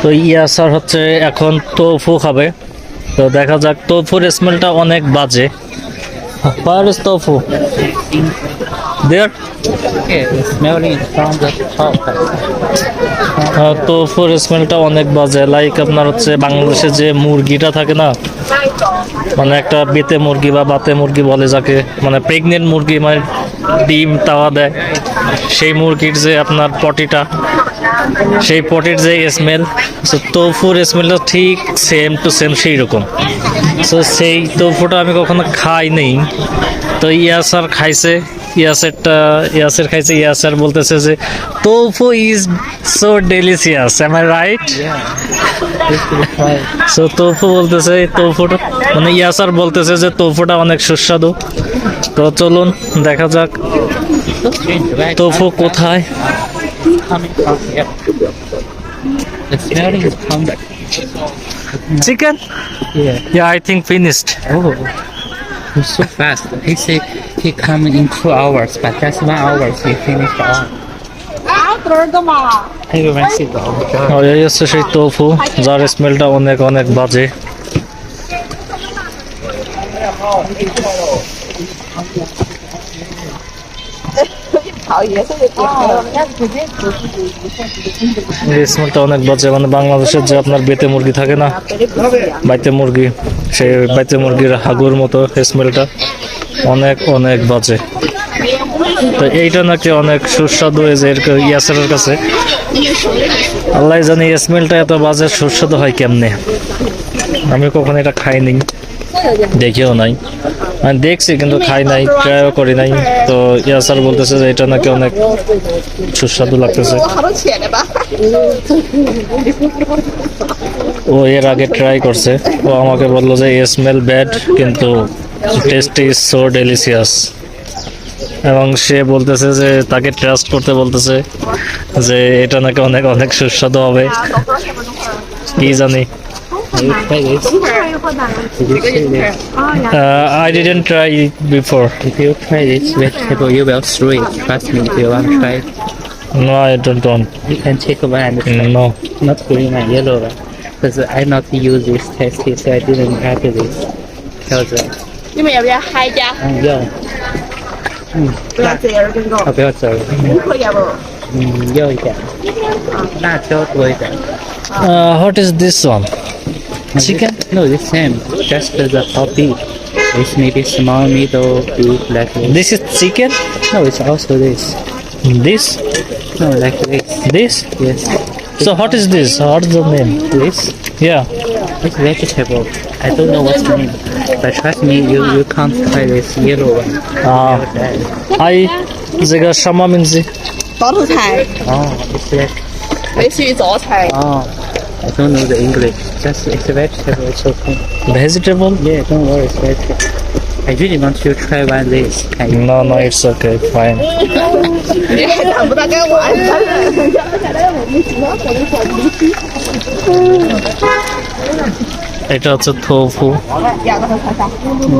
তো ইয়াসার হচ্ছে এখন তোফু খাবে। তো দেখা যাক, তোফুর স্মেলটা অনেক বাজে. তোফুর স্মেলটা অনেক বাজে। লাইক আপনার হচ্ছে বাংলাদেশে যে মুরগিটা থাকে না মানে একটা বেতে মুরগি বা বাতে মুরগি বলে যাকে মানে প্রেগনেন্ট মুরগি মানে ডিম তাওয়া দেয়। সেই মুরগির যে আপনার পটিটা সেই পটের যে স্মেল তোফুর স্মেলটা ঠিক সেম টু সেম সেই রকম। তো সেই তোফুটা আমি কখনো খাই নেই। তো ইয়াসার খাইছে, ইয়াসেরটা, ইয়াসের খাইছে, ইয়াসার বলতেছে যে tofu is so delicious am I right so tofu বলতেছে তোফুটা মানে ইয়াসার বলতেছে যে তোফুটা অনেক সুস্বাদু। তো চলুন, দেখা যাক। তোফু কোথায়? coming from here. The smelling is coming. Chicken Yeah. Yeah I think finished Oh, it's so fast. He said he come in two hours, but just one hour he finished all. Everyone see the oh my god. এই হচ্ছে সেই তোফু যার স্মেলটা অনেক অনেক বাজে এই অনেক বাজে মানে বাংলাদেশের যে আপনার বেতে মুরগি থাকে না, বাইতে মুরগি, সেই বাইতে মুরগির হাগুর মতো স্মেলটা অনেক অনেক বাজে। তো এইটা নাকি অনেক সুস্বাদু এর- ইয়াসেরের কাছে। আল্লাহ জানি স্মেলটা এত বাজে, সুস্বাদু হয় কেমনে? আমি কখনো এটা খাইনি, দেখিও নাই। আমি দেখছি, কিন্তু খাই নাই, ট্রাইও করি নাই। তো ইয়া স্যার বলতেছে যে এটা নাকি অনেক সুস্বাদু লাগতেছে। ও এর আগে ট্রাই করছে। ও আমাকে বলল যে স্মেল ব্যাড কিন্তু টেস্ট ইজ সো ডেলিসিয়াস এবং সে বলতেছে যে, তাকে ট্রাস্ট করতে বলতেছে যে, এটা নাকি অনেক অনেক সুস্বাদু হবে। কি জানি? Eight, five, eight. Did you see that? Uh, I didn't try it before. If you try this vegetable, you will throw it. Trust me, if you want to try it. No, I don't want. You can take one and try. No. Not green and yellow one. Because I not use this test, so I didn't add this. Because, mm, mm, uh, what is this one? Chicken? No, it's same. Just as a It's This may be small, middle, big, like this. This is chicken? No, it's also this. This? No, like this. This? Yes. So what is this? What's the name? This? Yeah. It's vegetable. I don't know what's the name. But trust me, you, you can't try this yellow one. Ah. I... Oh, this is it's like... 类似于早餐。哦。I don't know the English. Just it's a vegetable. It's okay. Vegetable? Yeah, don't worry, it's vegetable. I really want you to try one this. Can you? No, no, it's okay, fine. 你还看不到该玩的。 এটা হচ্ছে থোফু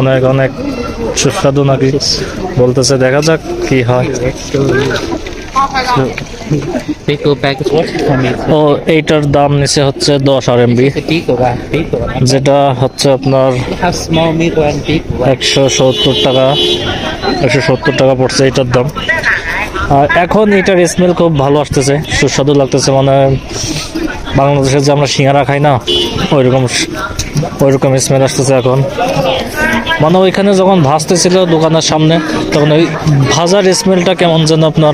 অনেক অনেক সুস্বাদু নাকি বলতেছে দেখা যাক কি হয় ও এইটার দাম নিচে হচ্ছে দশ আর এমবি. যেটা হচ্ছে আপনার. একশো সত্তর টাকা একশো সত্তর টাকা পড়ছে এটার দাম। আর এখন এটার স্মেল খুব ভালো আসতেছে সুস্বাদু লাগতেছে মানে বাংলাদেশের যে আমরা সিঙ্গারা খাই না ওইরকম ওইরকম স্মেল আসতেছে এখন। মানে ওইখানে যখন ভাজতেছিল দোকানের সামনে তখন ওই ভাজার স্মেলটা কেমন যেন আপনার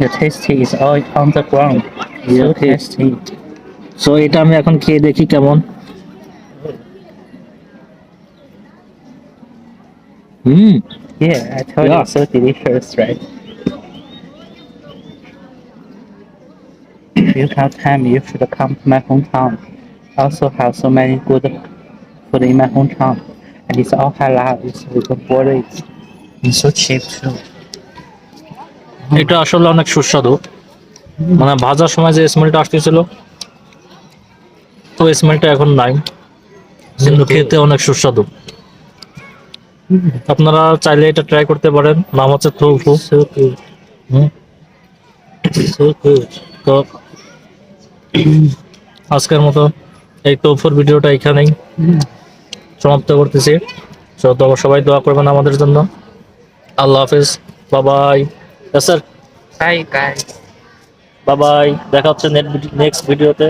The tasty is all on the ground. So tasty. So এটা আমি এখন খেয়ে দেখি কেমন হুম Yeah, I told Yeah. you, so delicious, right? if you have time, you should come to my hometown. I also have so many good food in my hometown, and it's all halal. It's we can afford it. It's so cheap too. এটা আসলে অনেক সুস্বাদু। মানে ভাজার সময় যে স্মেলটা আসতেছিল তো স্মেলটা এখন নাই। কিন্তু খেতে অনেক সুস্বাদু। আপনারা চাইলে এটা ট্রাই করতে পারেন। নাম হচ্ছে good. তো আজকের মতো এই তোফুর ভিডিওটা এখানেই সমাপ্ত করতেছি। সবাই দোয়া করবেন আমাদের জন্য। আল্লাহ হাফিজ। Bye bye. Sir Bye, guys. Bye bye দেখা হচ্ছে নেক্সট ভিডিওতে